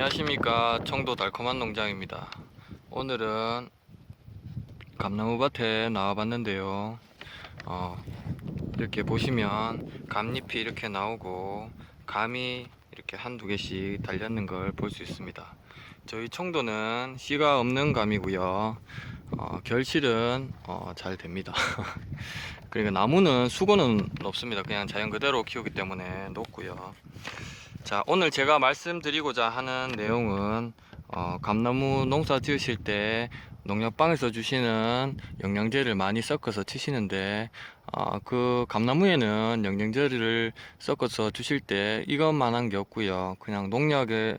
안녕하십니까. 청도 달콤한 농장입니다. 오늘은 감나무밭에 나와봤는데요. 어, 이렇게 보시면 감잎이 이렇게 나오고 감이 이렇게 한두 개씩 달렸는 걸 볼 수 있습니다. 저희 청도는 씨가 없는 감이고요. 어, 결실은 어, 잘 됩니다. 그러니까 나무는 수고는 없습니다. 그냥 자연 그대로 키우기 때문에 높고요 자 오늘 제가 말씀드리고자 하는 내용은 어, 감나무 농사 지으실 때 농약방에서 주시는 영양제를 많이 섞어서 치시는데 어, 그 감나무에는 영양제를 섞어서 주실 때 이것만한 게 없고요 그냥 농약에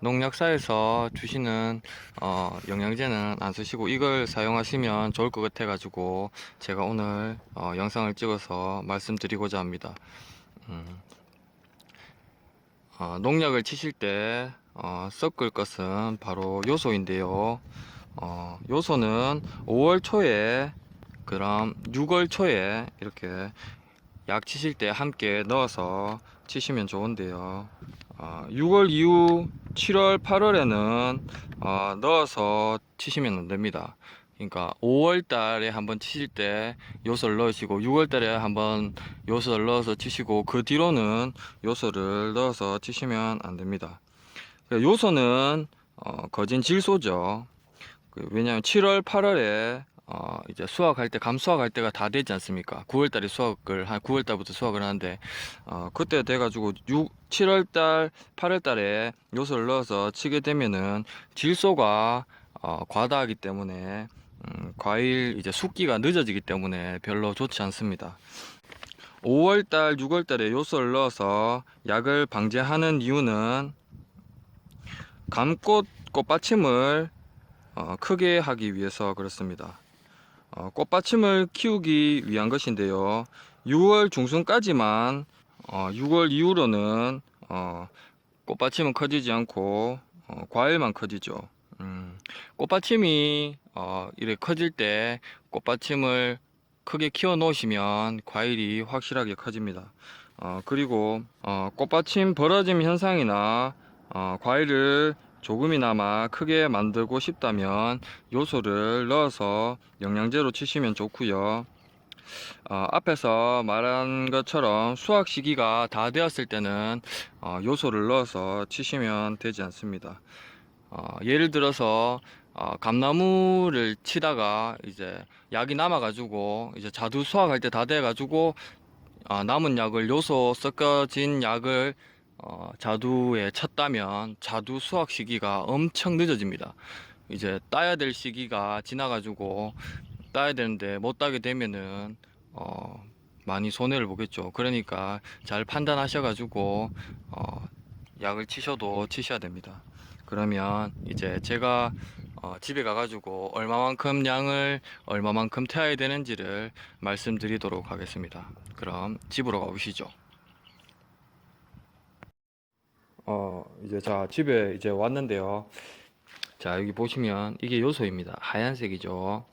농약사에서 주시는 어, 영양제는 안 쓰시고 이걸 사용하시면 좋을 것 같아 가지고 제가 오늘 어, 영상을 찍어서 말씀드리고자 합니다 음. 어, 농약을 치실 때 어, 섞을 것은 바로 요소인데요. 어, 요소는 5월 초에 그럼 6월 초에 이렇게 약 치실 때 함께 넣어서 치시면 좋은데요. 어, 6월 이후 7월, 8월에는 어, 넣어서 치시면 안 됩니다. 그러니까 5월 달에 한번 치실 때 요소를 넣으시고 6월 달에 한번 요소를 넣어서 치시고 그 뒤로는 요소를 넣어서 치시면 안 됩니다. 그러니까 요소는 어, 거진 질소죠. 그 왜냐하면 7월, 8월에 어, 이제 수확할 때, 감 수확할 때가 다 되지 않습니까? 9월 달에 수확을, 한 9월 달부터 수확을 하는데, 어, 그때 돼가지고 6, 7월 달, 8월 달에 요소를 넣어서 치게 되면은 질소가 어, 과다하기 때문에 음, 과일 이제 숙기가 늦어지기 때문에 별로 좋지 않습니다. 5월달, 6월달에 요소를 넣어서 약을 방제하는 이유는 감꽃 꽃받침을 어, 크게 하기 위해서 그렇습니다. 어, 꽃받침을 키우기 위한 것인데요. 6월 중순까지만 어, 6월 이후로는 어, 꽃받침은 커지지 않고 어, 과일만 커지죠. 음, 꽃받침이 어, 이렇게 커질 때 꽃받침을 크게 키워 놓으시면 과일이 확실하게 커집니다. 어, 그리고 어, 꽃받침 벌어짐 현상이나 어, 과일을 조금이나마 크게 만들고 싶다면 요소를 넣어서 영양제로 치시면 좋고요. 어, 앞에서 말한 것처럼 수확 시기가 다 되었을 때는 어, 요소를 넣어서 치시면 되지 않습니다. 어, 예를 들어서 어, 감나무를 치다가 이제 약이 남아가지고 이제 자두 수확할 때 다 돼가지고 어, 남은 약을 요소 섞어진 약을 어, 자두에 쳤다면 자두 수확 시기가 엄청 늦어집니다. 이제 따야 될 시기가 지나가지고 따야 되는데 못 따게 되면은 어, 많이 손해를 보겠죠. 그러니까 잘 판단하셔가지고 어, 약을 치셔도 치셔야 됩니다. 그러면 이제 제가 어, 집에 가가지고 얼마만큼 양을 얼마만큼 태워야 되는지를 말씀드리도록 하겠습니다. 그럼 집으로 가보시죠. 어, 이제 자, 집에 이제 왔는데요. 자, 여기 보시면 이게 요소입니다. 하얀색이죠.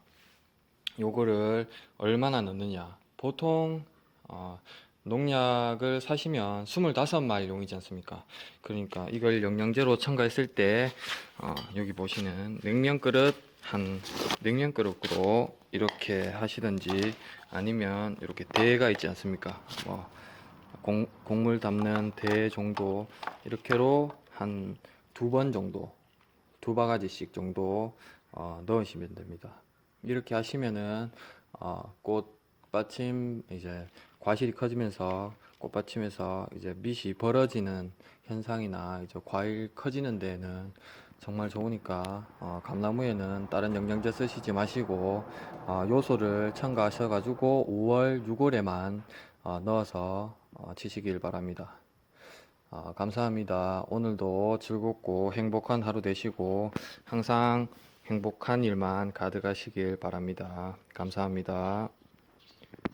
요거를 얼마나 넣느냐. 보통, 어, 농약을 사시면 25마리용이지 않습니까? 그러니까 이걸 영양제로 첨가했을 때, 어, 여기 보시는 냉면 그릇 한 냉면 그릇으로 이렇게 하시든지 아니면 이렇게 대가 있지 않습니까? 뭐, 공, 곡물 담는 대 정도 이렇게로 한 두 번 정도 두 바가지씩 정도 어, 넣으시면 됩니다. 이렇게 하시면은 어, 꽃 받침 이제 과실이 커지면서 꽃받침에서 이제 밑이 벌어지는 현상이나 이제 과일 커지는 데는 정말 좋으니까 어, 감나무에는 다른 영양제 쓰시지 마시고 어, 요소를 첨가하셔 가지고 5월, 6월에만 어, 넣어서 어, 치시길 바랍니다. 아, 감사합니다. 오늘도 즐겁고 행복한 하루 되시고 항상 행복한 일만 가득하시길 바랍니다. 감사합니다.